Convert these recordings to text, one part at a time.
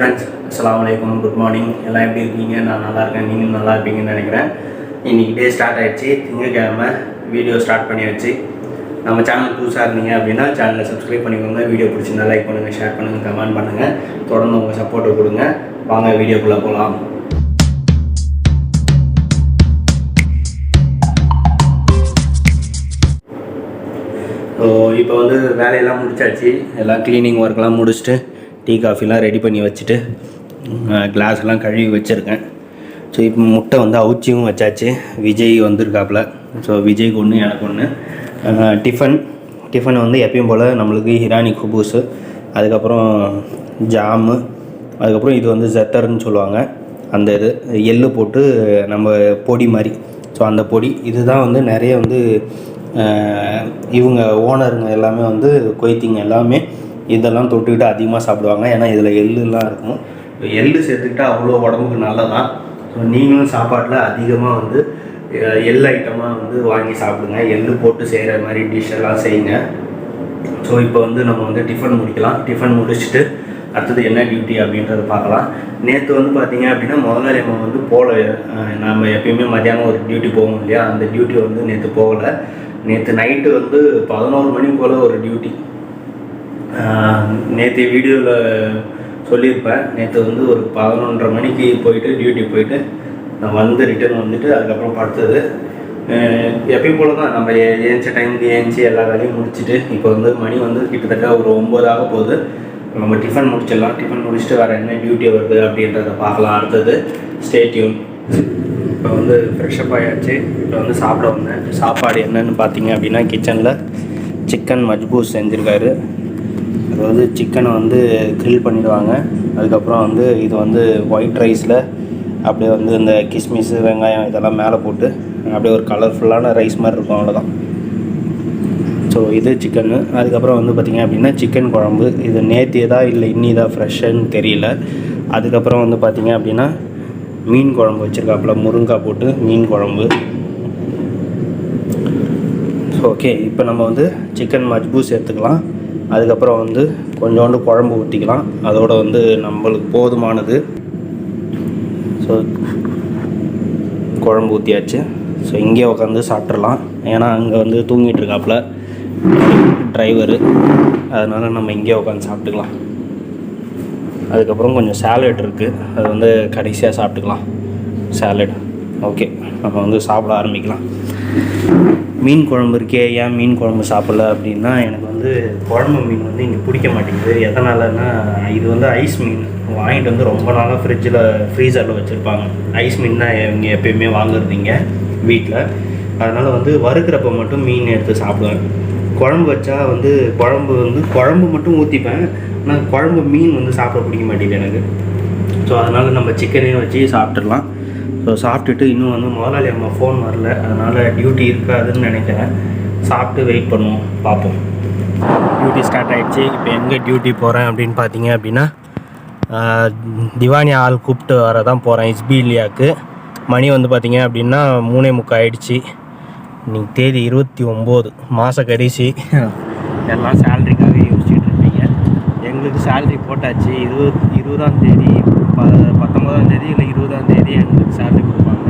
Friends அஸ்லாம் வலைக்கம் good morning எல்லாம் எப்படி இருக்கீங்க? நான் நல்லா இருக்கேன். நீங்களும் நல்லா இருப்பீங்கன்னு நினைக்கிறேன். இன்னைக்கு டே ஸ்டார்ட் ஆயிடுச்சு. திங்கக்கிழமை வீடியோ ஸ்டார்ட் பண்ணியாச்சு. நம்ம சேனல் புதுசாக இருந்தீங்க அப்படின்னா சேனலை சப்ஸ்கிரைப் பண்ணிக்கோங்க. வீடியோ பிடிச்சிருந்தா லைக் பண்ணுங்கள் ஷேர் பண்ணுங்கள் கமெண்ட் பண்ணுங்கள் தொடர்ந்து உங்கள் சப்போர்ட்டை கொடுங்க. வாங்க வீடியோக்குள்ளே போகலாம் ஸோ இப்போ வந்து வேலையெல்லாம் முடிச்சாச்சு. எல்லாம் க்ளீனிங் ஒர்க்லாம் முடிச்சுட்டு டீ காஃபிலாம் ரெடி பண்ணி வச்சுட்டு கிளாஸ்லாம் கழுவி வச்சுருக்கேன். ஸோ இப்போ முட்டை வந்து அவுச்சியும் வச்சாச்சு. விஜய் வந்திருக்காப்புல. ஸோ விஜய்க்கு ஒன்று எனக்கு ஒன்று டிஃபன். டிஃபன் வந்து எப்பயும் போல் நம்மளுக்கு ஹிரானி குபூஸு அதுக்கப்புறம் ஜாமு அதுக்கப்புறம் இது வந்து ஜெத்தர்னு சொல்லுவாங்க. அந்த இது எள்ளு போட்டு நம்ம பொடி மாதிரி. ஸோ அந்த பொடி. இதுதான் வந்து நிறைய வந்து இவங்க ஓனருங்க எல்லாமே வந்து கொய்த்திங்க எல்லாமே. இதெல்லாம் தொட்டுக்கிட்டு அதிகமாக சாப்பிடுவாங்க. ஏன்னா இதில் எள்ளுலாம் இருக்கும். எள்ளு சேர்த்துக்கிட்டா அவ்வளோ உடம்புக்கு நல்லதான் ஸோ நீங்களும் சாப்பாட்டில் அதிகமாக வந்து எள் ஐட்டமாக வந்து வாங்கி சாப்பிடுங்க. எள்ளு போட்டு செய்கிற மாதிரி டிஷ் எல்லாம் செய்யுங்க. ஸோ இப்போ வந்து நம்ம வந்து டிஃபன் முடிக்கலாம். டிஃபன் முடிச்சுட்டு அடுத்தது என்ன டியூட்டி அப்படின்றத பார்க்கலாம். நேற்று வந்து பார்த்தீங்க அப்படின்னா முதலாளி அம்மா வந்து போகல நம்ம எப்பயுமே மத்தியானம் ஒரு டியூட்டி போவோம் இல்லையா? அந்த டியூட்டி வந்து நேற்று போகலை. நேற்று நைட்டு வந்து பதினோரு மணி போல் ஒரு டியூட்டி நேற்று வீடியோவில் சொல்லியிருப்பேன். நேற்று வந்து ஒரு பதினொன்றரை மணிக்கு போயிட்டு டியூட்டி போயிட்டு நான் வந்து ரிட்டர்ன் வந்துட்டு அதுக்கப்புறம் படுத்தது. எப்பயும் போல தான் நம்ம ஏ- ஏஞ்ச டைமுக்கு ஏஞ்சி எல்லா வேலையும் முடிச்சுட்டு இப்போ வந்து மணி வந்து கிட்டத்தட்ட ஒரு ஒம்பதாக போகுது. நம்ம டிஃபன் முடிச்சிடலாம். டிஃபன் முடிச்சுட்டு வேறு என்ன டியூட்டி வருது அப்படின்றத பார்க்கலாம். அடுத்தது ஸ்டேட்யூன் இப்போ வந்து ஃப்ரெஷ்அப் ஆகியாச்சு இப்போ வந்து சாப்பிட வந்தேன். சாப்பாடு என்னன்னு பார்த்தீங்க அப்படின்னா கிச்சனில் சிக்கன் மஜ்பூஸ் செஞ்சுருக்காரு. அதாவது சிக்கனை வந்து க்ரில் பண்ணிவிடுவாங்க அதுக்கப்புறம் வந்து இது வந்து ஒயிட் ரைஸில் அப்படியே வந்து இந்த கிஸ்மிஸ் வெங்காயம் இதெல்லாம் மேலே போட்டு அப்படியே ஒரு கலர்ஃபுல்லான ரைஸ் மாதிரி இருக்கும் அவ்வளோதான் ஸோ இது சிக்கனு அதுக்கப்புறம் வந்து பார்த்திங்க அப்படின்னா சிக்கன் குழம்பு. இது நேத்தியதா இல்லை இன்னிதா ஃப்ரெஷ்ஷுன்னு தெரியல. அதுக்கப்புறம் வந்து பார்த்திங்க அப்படின்னா மீன் குழம்பு வச்சுருக்காப்புல முருங்காய் போட்டு மீன் குழம்பு. ஓகே இப்போ நம்ம வந்து சிக்கன் மஜ்பூஸ் எடுத்துக்கலாம். அதுக்கப்புறம் வந்து கொஞ்சோண்டு குழம்பு ஊற்றிக்கலாம் அதோடு வந்து நம்மளுக்கு போதுமானது. ஸோ குழம்பு ஊற்றியாச்சு ஸோ இங்கே உட்காந்து சாப்பிட்றலாம் ஏன்னா அங்கே வந்து தூங்கிட்டு இருக்காப்புல டிரைவரு அதனால் நம்ம இங்கே உட்காந்து சாப்பிட்டுக்கலாம். அதுக்கப்புறம் கொஞ்சம் சேலட் இருக்குது அது வந்து கடைசியாக சாப்பிட்டுக்கலாம். சேலட் ஓகே நம்ம வந்து சாப்பிட ஆரம்பிக்கலாம். மீன் குழம்பு இருக்கே ஏன் மீன் குழம்பு சாப்பிடல அப்படின்னா எனக்கு வந்து குழம்பு மீன் வந்து இங்கே பிடிக்க மாட்டேங்குது. எதனாலன்னா இது வந்து ஐஸ் மீன். வாங்கிட்டு வந்து ரொம்ப நாளாக ஃப்ரிட்ஜில் ஃப்ரீசரில் வச்சுருப்பாங்க. ஐஸ் மீன் தான் இவங்க எப்பயுமே வாங்குறதீங்க வீட்டில் அதனால் வந்து வறுக்கிறப்ப மட்டும் மீன் எடுத்து சாப்பிடுவேன். குழம்பு வச்சா வந்து குழம்பு வந்து குழம்பு மட்டும் ஊற்றிப்பேன் ஆனால் குழம்பு மீன் வந்து சாப்பிட பிடிக்க மாட்டேங்குது எனக்கு. ஸோ அதனால் நம்ம சிக்கனையும் வச்சு சாப்பிட்டுடலாம். ஸோ சாப்பிட்டுட்டு இன்னும் வந்து முதலாளி அம்மா ஃபோன் வரல. அதனால் டியூட்டி இருக்காதுன்னு நினைக்கிறேன். சாப்பிட்டு வெயிட் பண்ணுவோம். பார்ப்போம். டியூட்டி ஸ்டார்ட் ஆகிடுச்சு இப்போ எங்கே டியூட்டி போகிறேன் அப்படின்னு பார்த்தீங்க அப்படின்னா திவானி ஆள் கூப்பிட்டு வர தான் போகிறேன் இஸ்பிலியாவுக்கு மணி வந்து பார்த்தீங்க அப்படின்னா மூணே முக்கால் ஆயிடுச்சு. இன்னைக்கு தேதி இருபத்தி ஒம்பது. மாத கடைசி. எல்லாம் சேலரிக்காக யோசிச்சுட்டு இருப்பீங்க. எங்களுக்கு சேலரி போட்டாச்சு. இருபது இருபதாம் தேதி ப தேதி இல்லை இருபதாம் தேதி எங்களுக்கு சேலரி கொடுப்பாங்க.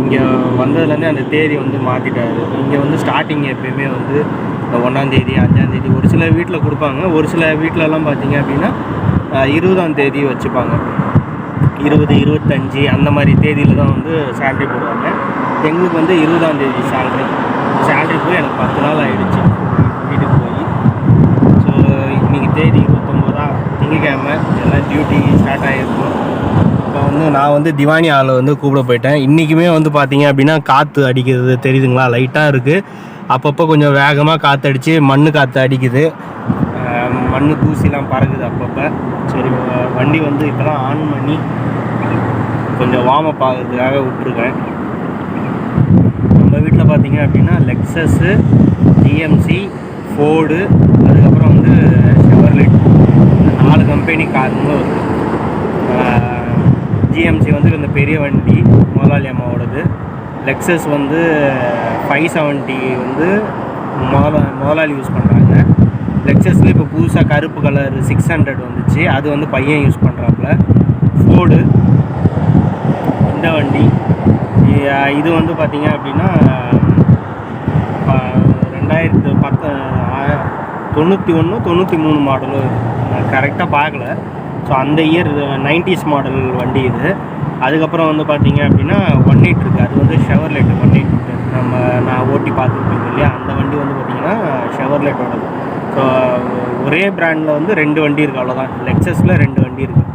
இங்கே வந்ததுலேருந்து அந்த தேதி வந்து மாற்றிட்டாரு இங்கே வந்து ஸ்டார்டிங் எப்பயுமே வந்து இந்த ஒன்றாந்தேதி அஞ்சாந்தேதி ஒரு சில வீட்டில் கொடுப்பாங்க. ஒரு சில வீட்டிலலாம் பார்த்தீங்க அப்படின்னா இருபதாம் தேதி வச்சுப்பாங்க. இருபது இருபத்தஞ்சி அந்த மாதிரி தேதியில் தான் வந்து சேலரி போடுவாங்க. எங்களுக்கு வந்து இருபதாம் தேதி சேலரி சேலரி போய் எனக்கு பத்து நாள் ஆகிடுச்சு வீட்டுக்கு போய். ஸோ இன்றைக்கி தேதி திங்கக்கிழமை எல்லாம் டியூட்டி ஸ்டார்ட் ஆகிருக்கும் இப்போ வந்து நான் வந்து திவானி ஆளை வந்து கூப்பிட போயிட்டேன். இன்றைக்குமே வந்து பார்த்தீங்க அப்படின்னா காற்று அடிக்கிறது தெரியுதுங்களா? லைட்டாக இருக்குது அப்பப்போ கொஞ்சம் வேகமாக காற்று அடித்து மண் காற்று அடிக்குது மண் தூசிலாம் பறக்குது அப்பப்போ. சரி வண்டி வந்து இப்போலாம் ஆன் பண்ணி கொஞ்சம் வார்ம் அப் ஆகிறதுக்காக விட்டுருக்கேன். நம்ம வீட்டில் பார்த்தீங்க அப்படின்னா லெக்ஸஸ்ஸு டிஎம்சி ஃபோர்டு அதுக்கப்புறம் வந்து நாலு கம்பெனி காருங்க வருது ஜிஎம்சி வந்து இந்த பெரிய வண்டி முதலாளி அம்மாவோடது. லெக்ஸஸ் வந்து ஃபைவ் செவன்ட்டி வந்து முதலா முதலாளி யூஸ் பண்ணுறாங்க லெக்ஸஸில் இப்போ புதுசாக கருப்பு கலர் சிக்ஸ் ஹண்ட்ரட் வந்துச்சு. அது வந்து பையன் யூஸ் பண்ணுறாப்புல ஃபோர்டு இந்த வண்டி. இது வந்து பார்த்தீங்க அப்படின்னா ரெண்டாயிரத்து பத்து தொண்ணூற்றி ஒன்று தொண்ணூற்றி மூணு மாடலும் இருக்குது கரெக்டாக பார்க்கல. ஸோ அந்த இயர் நைன்டிஸ் மாடல் வண்டி இது. அதுக்கப்புறம் வந்து பார்த்தீங்க அப்படின்னா ஒன் எயிட் இருக்குது அது வந்து ஷெவர்லெட் ஒன் எயிட் நம்ம நான் ஓட்டி பார்த்துருப்பேன் இல்லையா? அந்த வண்டி வந்து பார்த்தீங்கன்னா ஷெவர்லெட்டோடது ஸோ ஒரே பிராண்டில் வந்து ரெண்டு வண்டி இருக்குது அவ்வளோதான் லெக்ஸஸில் ரெண்டு வண்டி இருக்குது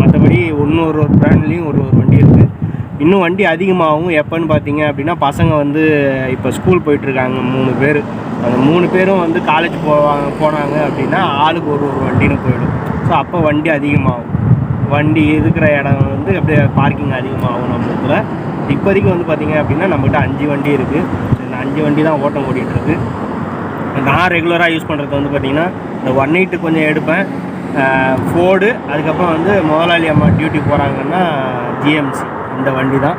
மற்றபடி இன்னொரு ஒரு பிராண்ட்லேயும் ஒரு ஒரு வண்டி இருக்குது இன்னும் வண்டி அதிகமாகவும் எப்போன்னு பார்த்தீங்க அப்படின்னா பசங்க வந்து இப்போ ஸ்கூல் போயிட்டுருக்காங்க மூணு பேர். அந்த மூணு பேரும் வந்து காலேஜ் போவாங்க போனாங்க அப்படின்னா ஆளுக்கு ஒரு ஒரு வண்டின்னு போயிடும். ஸோ அப்போ வண்டி அதிகமாகும். வண்டி இருக்கிற இடம் வந்து அப்படியே பார்க்கிங் அதிகமாகும் நம்ம இப்போதைக்கு வந்து பார்த்திங்க அப்படின்னா நம்மகிட்ட அஞ்சு வண்டி இருக்குது இந்த அஞ்சு வண்டி தான் ஓட்டம் ஓடிட்டுருக்கு. நான் ரெகுலராக யூஸ் பண்ணுறது வந்து பார்த்திங்கன்னா இந்த ஒன் எயிட்டு கொஞ்சம் எடுப்பேன். ஃபோர்டு அதுக்கப்புறம் வந்து முதலாளி அம்மா டியூட்டி போகிறாங்கன்னா ஜிஎம்சி இந்த வண்டி தான்.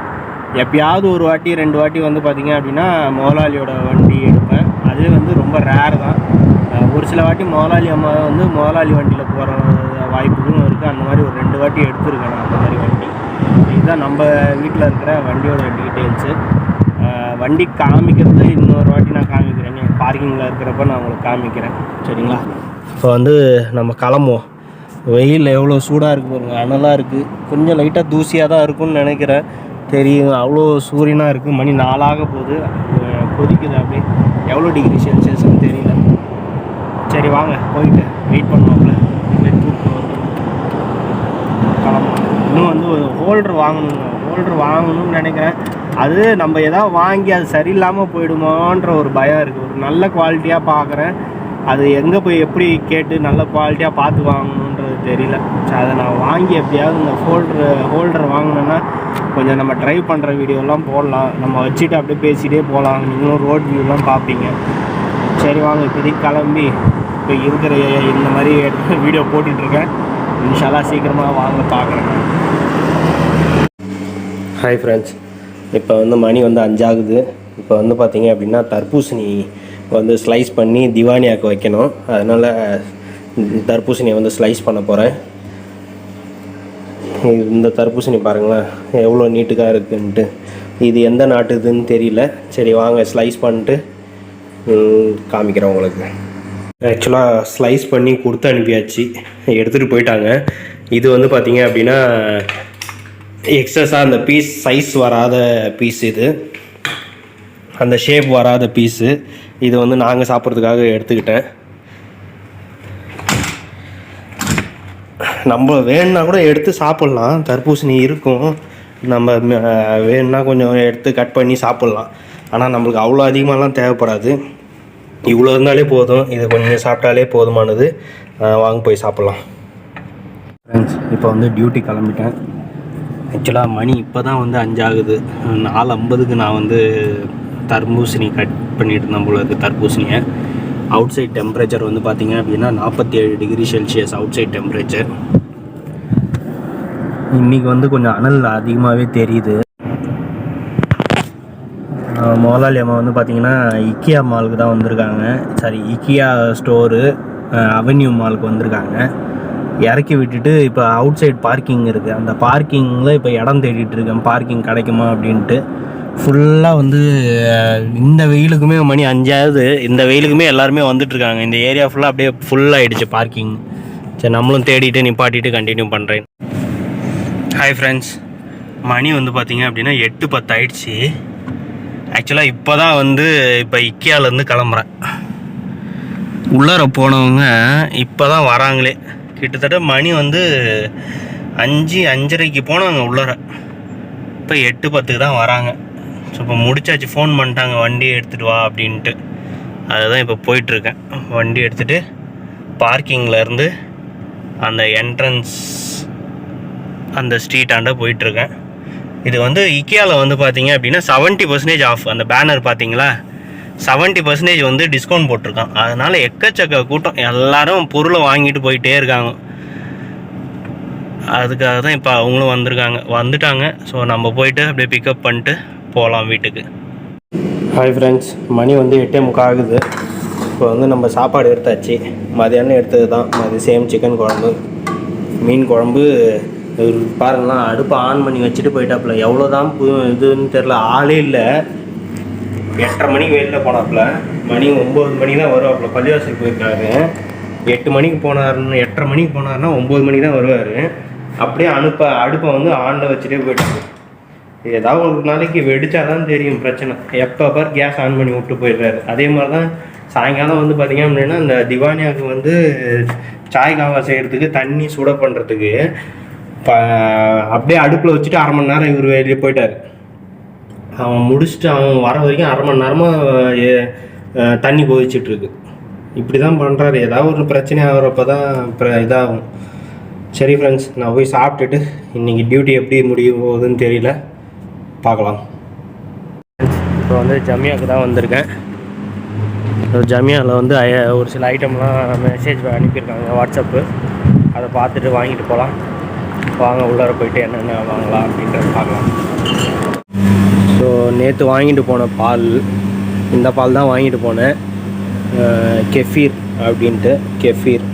எப்பயாவது ஒரு வாட்டி ரெண்டு வாட்டி வந்து பார்த்திங்க அப்படின்னா மோலாலியோட வண்டி எடுப்பேன். அது வந்து ரொம்ப ரேர் தான். ஒரு சில வாட்டி முதலாளி அம்மா வந்து முதலாளி வண்டியில் போகிற வாய்ப்புகளும் இருக்குது அந்த மாதிரி ஒரு ரெண்டு வாட்டி எடுத்துருக்கேன் நான் அந்த மாதிரி வண்டி. இதுதான் நம்ம வீட்டில் இருக்கிற வண்டியோட டீட்டெயில்ஸு வண்டி காமிக்கிறது இன்னொரு வாட்டி நான் காமிக்கிறேன். பார்க்கிங்கில் இருக்கிறப்ப நான் உங்களுக்கு காமிக்கிறேன். சரிங்களா? இப்போ வந்து நம்ம கிளம்புவோம். வெயில் எவ்வளோ சூடாக இருக்குது பாருங்க. அனலாக இருக்குது கொஞ்சம் லைட்டாக தூசியாக தான் இருக்கும்னு நினைக்கிறேன். தெரியும். அவ்வளோ சூரியனாக இருக்குது மணி நாளாக போகுது. கொதிக்குது அப்படியே. எவ்வளோ டிகிரி செல்சியஸ்னு தெரியல. சரி வாங்க. போயிட்டு வெயிட் பண்ணுவோம்ல இன்னும் வந்து ஒரு ஹோல்டர் வாங்கணுங்க. ஹோல்டர் வாங்கணும்னு நினைக்கிறேன். அது நம்ம எதாவது வாங்கி அது சரியில்லாமல் போயிடுமான்ற ஒரு பயம் இருக்குது ஒரு நல்ல குவாலிட்டியாக பார்க்குறேன் அது எங்கே போய் எப்படி கேட்டு நல்ல குவாலிட்டியாக பார்த்து வாங்கணுன்றது தெரியல. அதை நான் வாங்கி எப்படியாவது இந்த ஹோல்டர் ஹோல்டர் வாங்கினேன்னா கொஞ்சம் நம்ம ட்ரைவ் பண்ணுற வீடியோலாம் போடலாம். நம்ம வச்சுட்டு அப்படியே பேசிகிட்டே போகலாம். நீங்களும் ரோட் வியூலாம் பார்ப்பீங்க. சரி வாங்க. இப்போதைக்கு கிளம்பி இப்போ இருக்கிற இந்த மாதிரி வீடியோ போட்டுட்ருக்கேன் இன்ஷாலாக சீக்கிரமாக வாங்க பார்க்குறேன். ஹாய் ஃப்ரெண்ட்ஸ் இப்போ வந்து மணி வந்து அஞ்சாகுது. இப்போ வந்து பார்த்தீங்க அப்படின்னா தர்பூசணி வந்து ஸ்லைஸ் பண்ணி திவானியாக்கு வைக்கணும். அதனால் தர்பூசணியை வந்து ஸ்லைஸ் பண்ண போகிறேன் இந்த தர்பூசணி பாருங்களேன் எவ்வளோ நீட்டுக்காக இருக்குன்ட்டு. இது எந்த நாட்டுதுன்னு தெரியல. சரி வாங்க ஸ்லைஸ் பண்ணிட்டு காமிக்கிறேன் உங்களுக்கு. ஆக்சுவலாக ஸ்லைஸ் பண்ணி கொடுத்து அனுப்பியாச்சு. எடுத்துகிட்டு போயிட்டாங்க. இது வந்து பார்த்திங்க அப்படின்னா எக்ஸஸாக அந்த பீஸ் சைஸ் வராத பீஸ் இது. அந்த ஷேப் வராத பீஸு இது வந்து நாங்கள் சாப்பிட்றதுக்காக எடுத்துக்கிட்டேன். நம்ம வேணும்னா கூட எடுத்து சாப்பிட்லாம். தர்பூசணி இருக்கும். நம்ம வேணுன்னா வேணும்னா கொஞ்சம் எடுத்து கட் பண்ணி சாப்பிட்லாம். ஆனால் நம்மளுக்கு அவ்வளோ அதிகமாகலாம் தேவைப்படாது. இவ்வளோ இருந்தாலே போதும். இது கொஞ்சம் சாப்பிட்டாலே போதுமானது. வாங்க போய் சாப்பிட்லாம். ஃப்ரெண்ட்ஸ் இப்போ வந்து டியூட்டி கிளம்பிட்டேன். ஆக்சுவலாக மணி இப்போ தான் வந்து அஞ்சாகுது. நாலு ஐம்பதுக்கு நான் வந்து தர்பூசணி கட் பண்ணிட்டு இருந்தேன் போல இருக்குது தர்பூசணியை. அவுட் சைட் டெம்பரேச்சர் வந்து பார்த்தீங்க அப்படின்னா நாற்பத்தி ஏழு degree Celsius outside temperature இன்றைக்கி வந்து கொஞ்சம் அனல் அதிகமாகவே தெரியுது. முதலாளி அம்மா வந்து பார்த்தீங்கன்னா இக்கியா மாலுக்கு தான் வந்திருக்காங்க. சாரி இக்கியா ஸ்டோரு அவென்யூ மாலுக்கு வந்திருக்காங்க. இறக்கி விட்டுட்டு இப்போ அவுட் சைட் பார்க்கிங் இருக்குது அந்த பார்க்கிங்கில் இப்போ இடம் தேடிட்டு இருக்கேன். பார்க்கிங் கிடைக்குமா அப்படின்ட்டு. ஃபுல்லாக வந்து இந்த வெயிலுக்குமே மணி அஞ்சாவது இந்த வெயிலுக்குமே எல்லாருமே வந்துட்டுருக்காங்க இந்த ஏரியா ஃபுல்லாக அப்படியே ஃபுல்லாகிடுச்சு பார்க்கிங் சரி நம்மளும் தேடிட்டு நிப்பாட்டிட்டு கண்டினியூ பண்ணுறேன் ஹாய் ஃப்ரெண்ட்ஸ் மணி வந்து பார்த்தீங்க அப்படின்னா எட்டு பத்து ஆயிடுச்சு. ஆக்சுவலாக இப்போ தான் வந்து இப்போ இக்கியாவிலேருந்து கிளம்புறேன். உள்ளார போனவங்க இப்போ தான் வராங்களே. கிட்டத்தட்ட மணி வந்து அஞ்சு அஞ்சரைக்கு போனவங்க உள்ளார. இப்போ எட்டு பத்துக்கு தான் வராங்க. ஸோ இப்போ முடிச்சாச்சு ஃபோன் பண்ணிட்டாங்க வண்டியை எடுத்துகிட்டு வா அப்படின்ட்டு. அதுதான் இப்போ போயிட்டுருக்கேன். வண்டி எடுத்துகிட்டு பார்க்கிங்கில் இருந்து அந்த என்ட்ரன்ஸ் அந்த ஸ்ட்ரீட்டாண்ட போயிட்டுருக்கேன். இது வந்து இக்கியாவில் வந்து பார்த்தீங்க அப்படின்னா செவன்ட்டி பர்சன்டேஜ் ஆஃப் அந்த பேனர் பார்த்தீங்களா செவன்ட்டி பர்சன்டேஜ் வந்து டிஸ்கவுண்ட் போட்டிருக்கான். அதனால் எக்கச்சக்க கூட்டம். எல்லாரும் பொருளை வாங்கிட்டு போயிட்டே இருக்காங்க. அதுக்காக தான் இப்போ அவங்களும் வந்திருக்காங்க. வந்துட்டாங்க. ஸோ நம்ம போயிட்டு அப்படியே பிக்கப் பண்ணிட்டு போகலாம் வீட்டுக்கு. ஹாய் ஃப்ரெண்ட்ஸ் மணி வந்து எட்டே முக்கால் ஆகுது. இப்போ வந்து நம்ம சாப்பாடு எடுத்தாச்சு. மதியானம் எடுத்தது தான். மதியம் சேம் சிக்கன் குழம்பு. மீன் குழம்பு இவர் பாருங்களேன் அடுப்பை ஆன் பண்ணி வச்சுட்டு போயிட்டாப்புல. எவ்வளோ தான் இதுன்னு தெரில ஆளே இல்லை. எட்டரை மணிக்கு வெளியில் போனாப்புல. மணி ஒம்பது மணி தான் வருவாப்புல. பள்ளிவாசல் போயிருக்காரு. எட்டு மணிக்கு போனாருன்னு எட்டரை மணிக்கு போனாருன்னா ஒம்பது மணிக்கு தான் வருவார். அப்படியே அனுப்ப அடுப்பை வந்து ஆனில் வச்சுட்டே போயிட்டாரு. ஏதாவது ஒரு நாளைக்கு வெடிச்சாதான் தெரியும் பிரச்சனை. எப்போ பார் கேஸ் ஆன் பண்ணி விட்டு போயிடுறாரு. அதே மாதிரி தான் சாயங்காலம் வந்து பார்த்தீங்க அப்படின்னா இந்த திவானியாவுக்கு வந்து சாய் காவா செய்கிறதுக்கு தண்ணி சுட பண்ணுறதுக்கு அப்படியே அடுப்பில் வச்சுட்டு அரை மணி நேரம் இவர் வெளியே போயிட்டார். அவன் முடிச்சுட்டு அவன் வர வரைக்கும் அரை மணி நேரமாக தண்ணி பொதிச்சிட்டுருக்கு இப்படி தான் பண்ணுறாரு ஏதாவது ஒரு பிரச்சனை ஆகிறப்ப தான் இதாகும். சரி ஃப்ரெண்ட்ஸ் நான் போய் சாப்பிட்டுட்டு இன்றைக்கி டியூட்டி எப்படி முடிய போகுதுன்னு தெரியல. பார்க்கலாம். இப்போ வந்து ஜமியாவுக்கு தான் வந்திருக்கேன். ஜமியாவில் வந்து ஒரு சில ஐட்டம்லாம் மெசேஜ் அனுப்பியிருக்காங்க வாட்ஸ்அப்பு அதை பார்த்துட்டு வாங்கிட்டு போகலாம். வாங்க உள்ளார போயிட்டு என்னென்ன வாங்கலாம் அப்படின்றத பார்க்கலாம். ஸோ நேற்று வாங்கிட்டு போன பால் இந்த பால் தான் வாங்கிட்டு போனேன். கெஃபீர் அப்படின்ட்டு கெஃபீர்.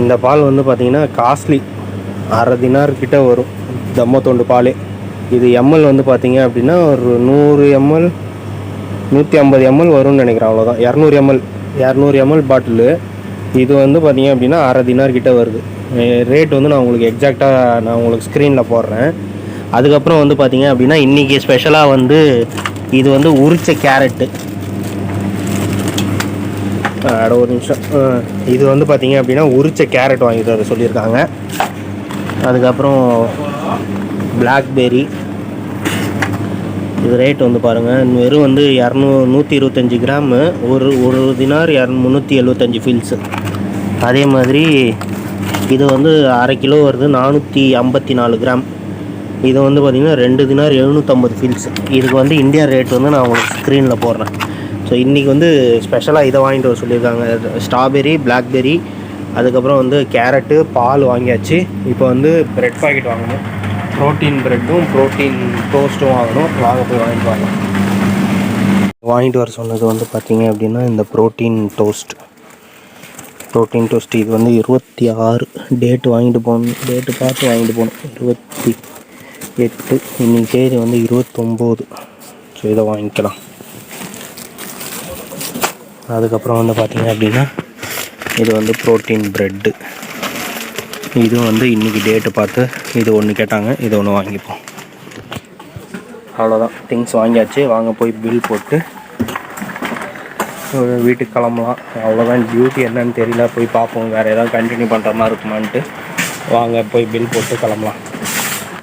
இந்த பால் வந்து பார்த்திங்கன்னா காஸ்ட்லி. அரை தினார் கிட்ட வரும் தம்ம தொண்டு பால். இது எம்எல் வந்து பார்த்திங்க அப்படின்னா ஒரு நூறு எம்எல் நூற்றி ஐம்பது எம்எல் வரும்னு நினைக்கிறேன் அவ்வளோதான் இரநூறு எம்எல் இரநூறு எம்எல் பாட்டிலு. இது வந்து பார்த்தீங்க அப்படின்னா அரை தினார் கிட்டே வருது. ரேட் வந்து நான் உங்களுக்கு எக்ஸாக்டாக நான் உங்களுக்கு ஸ்க்ரீனில் போடுறேன். அதுக்கப்புறம் வந்து பார்த்தீங்க அப்படின்னா இன்றைக்கி ஸ்பெஷலாக வந்து இது வந்து உரிச்ச கேரட்டு அட ஒரு நிமிஷம். இது வந்து பார்த்தீங்க அப்படின்னா உரிச்ச கேரட் வாங்கி தர சொல்லியிருக்காங்க. அதுக்கப்புறம் பிளாக்பெரி இது ரேட் வந்து பாருங்கள் வெறும் வந்து இரநூ நூற்றி இருபத்தஞ்சி கிராமு ஒரு ஒரு தினார் இரநூ முந்நூற்றி எழுபத்தஞ்சி ஃபீல்ஸு அதே மாதிரி இது வந்து அரை கிலோ வருது நானூற்றி ஐம்பத்தி நாலு கிராம் இது வந்து பார்த்திங்கன்னா ரெண்டு தினார் எழுநூற்றம்பது ஃபீல்ஸ் இதுக்கு வந்து இந்தியா ரேட் வந்து நான் உங்களுக்கு ஸ்க்ரீனில் போடுறேன். ஸோ இன்றைக்கி வந்து ஸ்பெஷலாக இதை வாங்கிட்டு வர சொல்லியிருக்காங்க. ஸ்ட்ராபெரி பிளாக்பெரி அதுக்கப்புறம் வந்து கேரட்டு பால் வாங்கியாச்சு. இப்போ வந்து ப்ரெட் பாக்கெட் வாங்கணும். ப்ரோட்டீன் ப்ரெட்டும் ப்ரோட்டீன் டோஸ்ட்டும் வாங்கணும். வாங்க போய் வாங்கிட்டு வாங்க. வாங்கிட்டு வர சொன்னது வந்து பார்த்தீங்க அப்படின்னா இந்த ப்ரோட்டீன் டோஸ்ட் ப்ரோட்டீன் டோஸ்ட் இது வந்து இருபத்தி ஆறு டேட்டு வாங்கிட்டு போகணும். டேட்டு பார்த்து வாங்கிட்டு போகணும். இருபத்தி எட்டு இன்னைக்கு தேதி வந்து இருபத்தொம்போது. ஸோ இதை வாங்கிக்கலாம். அதுக்கப்புறம் வந்து பார்த்தீங்க அப்படின்னா இது வந்து ப்ரோட்டீன் ப்ரெட்டு இது வந்து இன்றைக்கி டேட்டு பார்த்து இது ஒன்று கேட்டாங்க இது ஒன்று வாங்கிப்போம். அவ்வளோதான் திங்ஸ் வாங்கியாச்சு. வாங்க போய் பில் போட்டு ஒரு வீட்டுக்கு கிளம்பலாம். அவ்வளோதான் டியூட்டி என்னன்னு தெரியல. போய் பார்ப்போம். வேறு ஏதாவது கண்டினியூ பண்ணுற மாதிரி இருக்குமான்ட்டு. வாங்க போய் பில் போட்டு கிளம்பலாம்.